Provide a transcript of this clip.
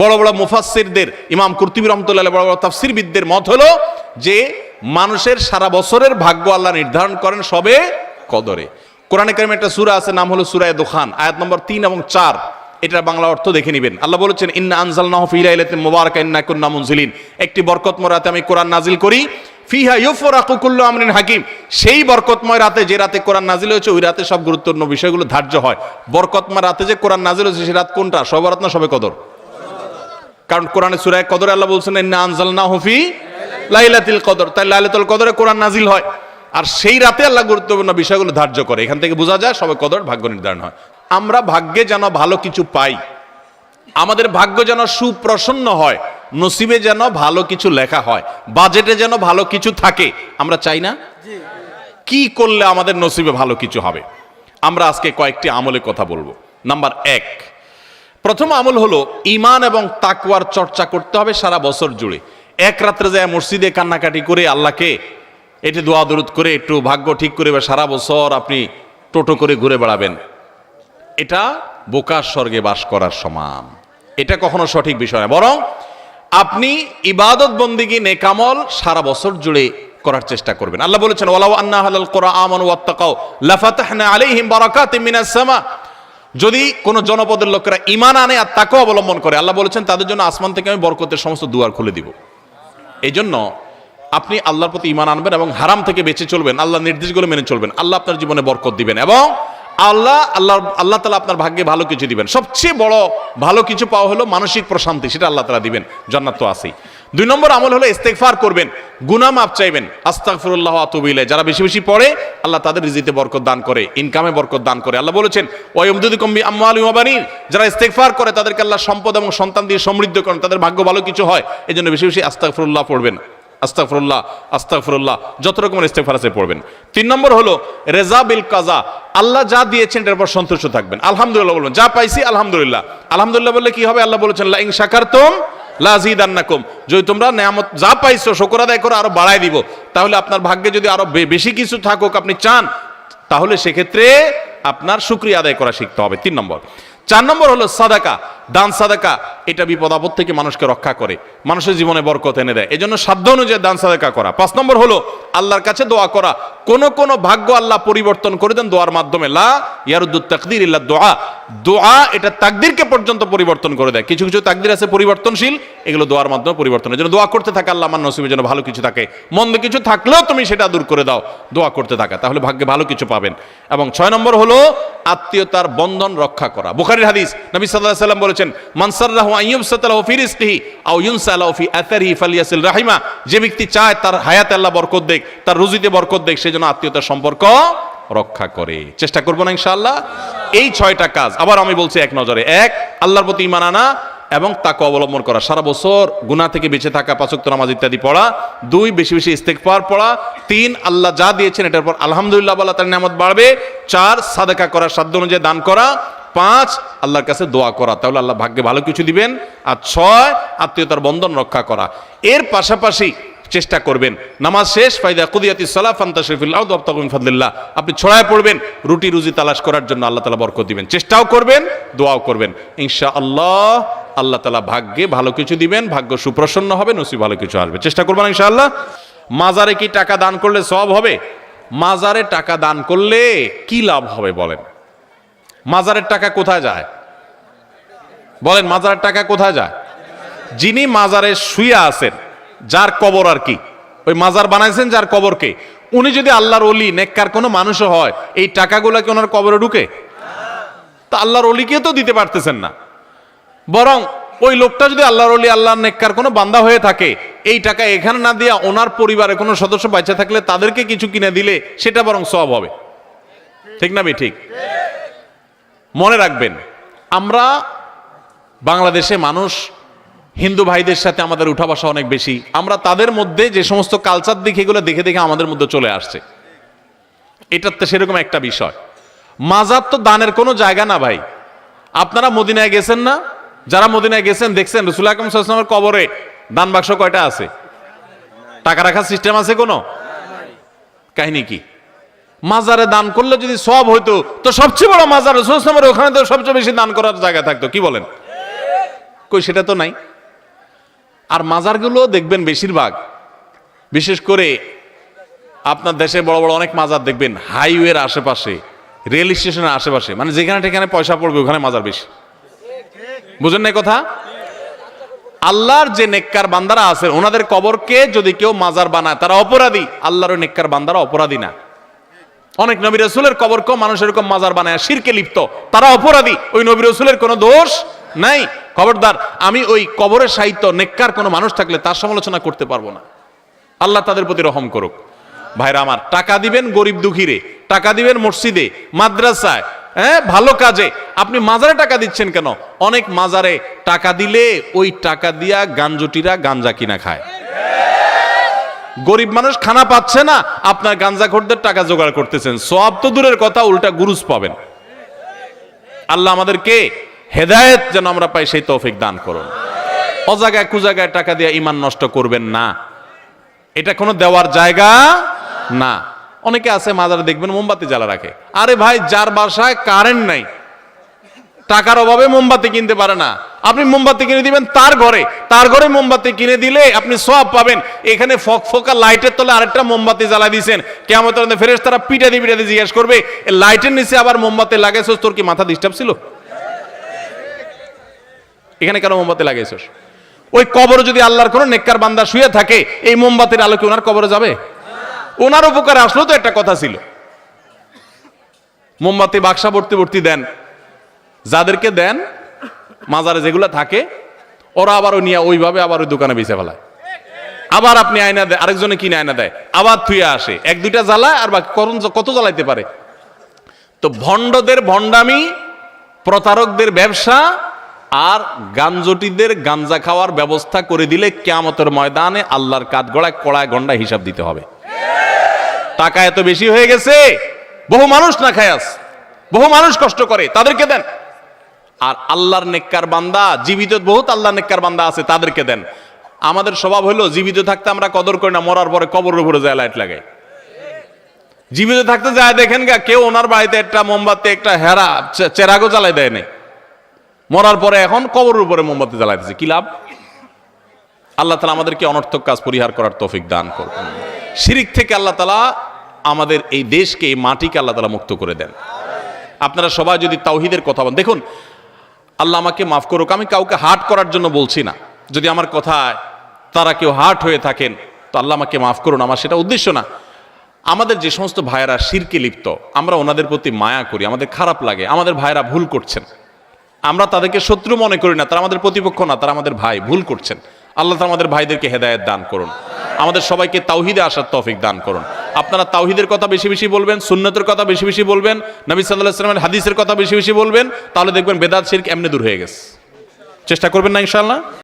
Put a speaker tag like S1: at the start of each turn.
S1: বড় বড় মুফাসসিরদের, ইমাম কুরতুবী রহমতুল্লাহ বড় বড় তাফসিরবিদদের মত হলো যে, মানুষের সারা বছরের ভাগ্য আল্লাহ নির্ধারণ করেন সবে কদরে। কোরআনে কারিমে একটা সূরা আছে, নাম হলো সূরা দোখান, আয়াত নম্বর তিন এবং চার। এটার বাংলা অর্থ দেখে নেবেন। আল্লাহ বলেছেন, ইন্না আনজালনাহু ফি লাইলাতিন মুবারাকা, ইন্না কুন্না মুনজিলিন। একটি বরকতময় রাতে আমি কোরআন নাজিল করি। ফিহা ইউফরাকু কুল্লু আমরিন হাকিম। সেই বরকতময় রাতে, যে রাতে কোরআন নাজিল হয়েছে, ওই রাতে সব গুরুত্বপূর্ণ বিষয়গুলো ধার্য হয়। বরকতময় রাতে যে কোরআন নাজিল হয়েছে, সে রাত কোনটা? সবে রাত না সবে কদর? কারণ কোরআনে সুরায় কদর আল্লাহ বলছেন ইন্না না ফি লাইলাতিল কদর। তাই লাইলাতুল কদরে কোরআন নাজিল হয়। আর সেই রাতে আল্লাহ গুরুত্বপূর্ণ বিষয়গুলো ধার্য করে। এখান থেকে বোঝা যায় সবে কদর ভাগ্য নির্ধারণ হয়। আমরা ভাগ্যে যেন ভালো কিছু পাই আমাদের ভাগ্য যেন সুপ্রসন্ন হয় নসিবে যেন ভালো কিছু লেখা হয় বাজেটে যেন ভালো কিছু থাকে আমরা চাই না? কি করলে আমাদের নসিবে ভালো কিছু হবে? আমরা আজকে কয়েকটি আমলে কথা বলব। নাম্বার এক প্রথম আমল হলো ইমান এবং তাকওয়ার চর্চা করতে হবে সারা বছর জুড়ে। এক রাত্রে যায় মসজিদে কান্নাকাটি করে আল্লাহকে এটি দোয়া দরুদ করে, একটু ভাগ্য ঠিক করে বা সারা বছর আপনি টোটো করে ঘুরে বেড়াবেন। এটা বোকার স্বর্গে বাস করার সমান। এটা কখনো সঠিক বিষয় না। বরং আপনি ইবাদত বন্দিগি, নেকামল সারা বছর জুড়ে করার চেষ্টা করবেন। আল্লাহ বলেছেন, ওয়ালাউ আন্না হালাল কোরআন ওয়াত্তাকাও লাফাতাহনা আলাইহিম বারাকাতিম মিনাস সামা। যদি কোন জনপদের লোকেরা ইমান আনে আর তাকেও অবলম্বন করে, আল্লাহ বলেছেন, তাদের জন্য আসমান থেকে আমি বরকতের সমস্ত দুয়ার খুলে দিব। এই জন্য আপনি আল্লাহর প্রতি ইমান আনবেন এবং হারাম থেকে বেঁচে চলবেন আল্লাহ নির্দেশগুলো মেনে চলবেন, আল্লাহ আপনার জীবনে বরকত দিবেন এবং আল্লাহ আল্লাহ আল্লাহ তালা আপনার ভাগ্যে ভালো কিছু দিবেন। সবচেয়ে বড় ভালো কিছু পাওয়া হলো মানসিক প্রশান্তি, সেটা আল্লাহ তালা দিবেন। জান্নাত তো আছেই। দুই নম্বর আমল হলো ইস্তেগফার করবেন গুনা মাপ চাইবেন। আস্তাগফিরুল্লাহ আতুবিলে যারা বেশি বেশি পড়ে, আল্লাহ তাদের রিজিতে বরকত দান করে ইনকামে বরকত দান করে। আল্লাহ বলেছেন ওয়ায়ুমদুদিকুম বিআমওয়ালি ওয়া বানিন। যারা ইস্তেগফার করে, তাদেরকে আল্লাহ সম্পদ এবং সন্তান দিয়ে সমৃদ্ধ করেন, তাদের ভাগ্য ভালো কিছু হয় এই জন্য বেশি বেশি আস্তাগফিরুল্লাহ পড়বেন। আস্তাগফিরুল্লাহ আস্তাগফিরুল্লাহ, যত রকমের ইস্তেগফার আছে পড়বেন। তিন নম্বর হলো, রেজা বিল কাজা। আল্লাহ যা দিয়েছেন এর উপর সন্তুষ্ট থাকবেন। আলহামদুলিল্লাহ বলবেন, যা পাইছি, আলহামদুলিল্লাহ। আলহামদুলিল্লাহ বললে কি হবে? আল্লাহ বলেছেন, লা ইন লাজিদান্নাকুম যদি তোমরা নেয়ামত যা পাইছো, শুকর আদায় করে, আরও বাড়ায় দিব। তাহলে আপনার ভাগ্যে যদি আরও বেশি কিছু থাকুক, আপনি চান, তাহলে সেক্ষেত্রে আপনার শুক্রিয়া আদায় করা শিখতে হবে। তিন নম্বর। চার নম্বর হলো সাদাকা। দান সাদাকা, এটা বিপদ আপদ থেকে মানুষকে রক্ষা করে, মানুষের জীবনে বরকত এনে দেয়। এজন্য সাধ্য অনুযায়ী দান সাদাকা করা। পাঁচ নম্বর হলো, আল্লাহর কাছে দোয়া করা। কোন কোন ভাগ্য আল্লাহ পরিবর্তন করে দেন দোয়ার মাধ্যমে। লা ইয়ারুদ্দুত তাকদির ইল্লা দোয়া। দোয়া এটা তাকদিরকে পর্যন্ত পরিবর্তন করে দেয়। কিছু কিছু তাকদির আছে পরিবর্তনশীল, এগুলো দোয়ার মাধ্যমে পরিবর্তন জন্য দোয়া করতে থাকে আল্লাহ আমার নসিবের জন্য ভালো কিছু থাকে। মন্দ কিছু থাকলেও তুমি সেটা দূর করে দাও, দোয়া করতে থাকা, তাহলে ভাগ্যে ভালো কিছু পাবেন। এবং ছয় নম্বর হলো, আত্মীয়তার বন্ধন রক্ষা করা। বুখারীর হাদিস, নবী আলাইহি সাল্লাম বলেছেন মানসাররাহু আইয়ুবসাতালাহু ফি রিজকিহি আও ইউনসালাহু ফি আথারিহি ফালিয়াসিল রাহিমা। যে ব্যক্তি চায় তার হায়াতে আল্লাহ বরকত দেখ তার রুজিতে বরকত দেখ সেজন্য আত্মীয়তার সম্পর্ক রক্ষা করে। চেষ্টা করব না ইনশাআল্লাহ। এই ছয়টা কাজ, আবার আমি বলছি এক নজরে। এক, আল্লাহর প্রতি ইমান আনা এবং তাকে অবলম্বন করা। সারা বছর গুনাহ থেকে বেঁচে থাকা পাচক নামাজ ইত্যাদি পড়া। দুই, বেশি বেশি ইস্তেকফার পড়া। তিন, আল্লাহ যা দিয়েছেন এটার পর আলহামদুলিল্লাহ বলা তার নামত বাড়বে। চার, সাদাকা করা সাধ্য অনুযায়ী দান করা। পাঁচ, আল্লাহর কাছে দোয়া করা। তাহলে আল্লাহ ভাগ্যে ভালো কিছু দিবেন। আর ছয়, আত্মীয়তার বন্ধন রক্ষা করা। এর পাশাপাশি চেষ্টা করবেন। নামাজ শেষ, ফাইদা কুদিয়াতি সালাহ ফান্তাশরিফুল্লাহ ফাদলিল্লাহ। আপনি ছড়ায় পড়বেন, রুটি রুজি তালাশ করার জন্য আল্লাহ তালা বরকত দিবেন। চেষ্টাও করবেন, দোয়াও করবেন। ইনশা আল্লাহ আল্লাহ তালা ভাগ্যে ভালো কিছু দিবেন, ভাগ্য সুপ্রসন্ন হবে, নসিব ভালো কিছু আসবে। চেষ্টা করবেন ইনশাআল্লাহ। মাজারে কি টাকা দান করলে সব হবে? মাজারে টাকা দান করলে কি লাভ হবে বলেন? মাজারের টাকা কোথায় যায়? বলেন, মাজারের টাকা কোথায় যায়? যিনি মাজারে শুয়ে আছেন, যার কবর আর কি? ওই মাজার বানাইছেন, যার কবরকে উনি যদি আল্লাহর অলি নেককার কোনো মানুষও হয়, এই টাকাগুলো কি ওনার কবরে ঢুকে? তা আল্লাহর অলিকে তো দিতে পারতেছেন না। বরং ওই লোকটা যদি আল্লাহর অলি আল্লাহর নেককার কোনো বান্দা হয়ে থাকে, এই টাকা এখানে না দিয়া ওনার পরিবারে কোনো সদস্য বাচ্চা থাকলে তাদেরকে কিছু কিনে দিলে সেটা বরং সব হবে। ঠিক না বে ঠিক। মনে রাখবেন, আমরা বাংলাদেশে মানুষ, হিন্দু ভাইদের সাথে আমাদের উঠা বসা অনেক বেশি। আমরা তাদের মধ্যে যে সমস্ত কালচার দেখে এগুলো দেখে দেখে আমাদের মধ্যে চলে আসছে। এটার তো সেরকম একটা বিষয়। মাজার তো দানের কোনো জায়গা না ভাই। আপনারা মদিনায় গেছেন না? যারা মদিনায় গেছেন, দেখছেন রসুল আকরম সাল্লামের কবরে দান বাক্স কয়টা আছে? টাকা রাখার সিস্টেম আছে কোনো? কাহিনী কি? মাজারে দান করলে যদি সব হইতো, তো সবচেয়ে বড় মাজার রসুল ইসলামের ওখানে তো সবচেয়ে বেশি দান করার জায়গা থাকতো। কি বলেন? কই, সেটা তো নাই। আর মাজারগুলো দেখবেন বেশিরভাগ, বিশেষ করে আপনার দেশে বড় বড় অনেক মাজার দেখবেন, হাইওয়ের আশেপাশে, রেল স্টেশনের আশেপাশে মানে যেখানে টেখানে পয়সা পড়বে, ওখানে মাজার বেশি। বুঝেন না কথা? আল্লাহর যে নেককার বান্দারা আছেন, ওনাদের কবরকে যদি কেউ মাজার বানায়, তারা অপরাধী। আল্লাহর নেককার বান্দারা অপরাধী না। অনেক নবী রসুলের কবরকেও মানুষ এরকম মাজার বানায়, শিরকে লিপ্ত। তারা অপরাধী। ওই নবী রসুলের কোনো দোষ নাই? খবরদার, আমি ওই কবরের সাহিত্য নেককার কোনো মানুষ থাকলে তার সমালোচনা করতে পারব না। আল্লাহ তাদের প্রতি রহম করুক। ভাইরা আমার, টাকা দিবেন গরিব দুঃখীরে টাকা দিবেন মসজিদে, মাদ্রাসায় হ্যাঁ ভালো কাজে। আপনি মাজারে টাকা দিচ্ছেন কেন? অনেক মাজারে টাকা দিলে ওই টাকা দিয়া গাঞ্জটিরা গাঞ্জা কিনা খায়। গরিব মানুষ খানা পাচ্ছে না, আপনার গাঞ্জা খোরদের টাকা জোগাড় করতেছেন। সব তো দূরের কথা, উল্টা গুরুজ পাবেন। আল্লাহ আমাদেরকে হেদায়েত যেন আমরা পাই, সেই তৌফিক দান করুন। অজাগায় কুজাগায় টাকা দিয়ে ইমান নষ্ট করবেন না। এটা কোনো দেওয়ার জায়গা না। অনেকে আছে, মাজারে দেখবেন মোমবাতি জ্বালা রাখে। আরে ভাই, যার বাসায় কারেন্ট নাই, টাকার অভাবে মোমবাতি কিনতে পারে না। আপনি মোমবাতি কিনে দিবেন তার ঘরে। তার ঘরে মোমবাতি কিনে দিলে আপনি সব পাবেন। এখানে ফক ফকা লাইটের তলে আরেকটা মোমবাতি জ্বালা দিয়েছেন কেমন ফেরেস তারা পিটা দিয়ে পিটা দিয়ে জিজ্ঞেস করবে লাইটের নিচে আবার মোমবাতি লাগাইছস? তোর কি মাথা ডিস্টার্ব ছিল? এখানে কেন মোমবাতি লাগাইছস? ওই কবরে যদি আল্লাহর কোনো নেককার বান্দা শুয়ে থাকে, এই মোমবাতির আলোকে ওনার কবরে যাবে? ওনার উপকার আসলো তো একটা কথা ছিল। মোমবাতি বাক্সা ভর্তি ভর্তি দেন। যাদেরকে দেন মাজারে যেগুলো থাকে, ওরা আবার ওই নিয়ে ওইভাবে আবার ওই দোকানে বেঁচে ফেলায়। আবার আপনি আয়না দেয় আরেকজনে কিনে আয়না দেয়, আবার থুয়ে আসে। এক, দুইটা জ্বালায় আর বাকি কত জ্বালাইতে পারে। তো ভণ্ডদের ভণ্ডামি, প্রতারকদের ব্যবসা আর গাঞ্জটিদের গাঞ্জা খাওয়ার ব্যবস্থা করে দিলে কেয়ামতের ময়দানে আল্লাহর কাঠ গড়ায় কড়ায় গন্ডা হিসাব দিতে হবে। টাকা এত বেশি হয়ে গেছে, বহু মানুষ না খায়াস বহু মানুষ কষ্ট করে, তাদেরকে দেন। আর আল্লাহর নেককার বান্দা, জীবিত বহুত আল্লাহর নেককার বান্দা আছে, তাদেরকে দেন। আমাদের স্বভাব হলো জীবিত থাকতে আমরা কদর করি না, মরার পরে কবরের উপরে যায় লাইট লাগাই। জীবিত থাকতে যায়, দেখেন গা, কেউ ওনার বাড়িতে একটা মোমবাতি, একটা হেরা চেরাগো জ্বালাই দেয় নাই। মরার পরে এখন কবরের উপরে মোমবাতি জ্বালাইতেছে, কি লাভ? আল্লাহ তালা আমাদেরকে অনর্থক কাজ পরিহার করার তৌফিক দান করুন। শিরিক থেকে আল্লাহ তালা আমাদের এই দেশকে, এই মাটিকে আল্লাহ তালা মুক্ত করে দেন। আপনারা সবাই যদি তাওহিদের কথা বলেন, দেখুন আল্লাহ আমাকে মাফ করুক, আমি কাউকে হার্ট করার জন্য বলছি না। যদি আমার কথায় তারা কেউ হার্ট হয়ে থাকেন, তো আল্লাহ আমাকে মাফ করুন, আমার সেটা উদ্দেশ্য না। আমাদের যে সমস্ত ভাইয়েরা শিরকে লিপ্ত, আমরা ওনাদের প্রতি মায়া করি, আমাদের খারাপ লাগে, আমাদের ভাইয়েরা ভুল করছেন। আমরা তাদেরকে শত্রু মনে করি না, তারা আমাদের প্রতিপক্ষ না, তারা আমাদের ভাই, ভুল করছেন। আল্লাহ তাআলা আমাদের ভাইদেরকে হেদায়েত দান করুন। আমাদের সবাইকে তাওহিদে আসার তৌফিক দান করুন। আপনারা তাওহিদের কথা বেশি বেশি বলবেন, সুন্নতের কথা বেশি বেশি বলবেন, নবী সাল্লাহ সাল্লামের হাদিসের কথা বেশি বেশি বলবেন, তাহলে দেখবেন বেদাত শিরক এমনি দূর হয়ে গেছে। চেষ্টা করবেন না ইনশাআল্লাহ?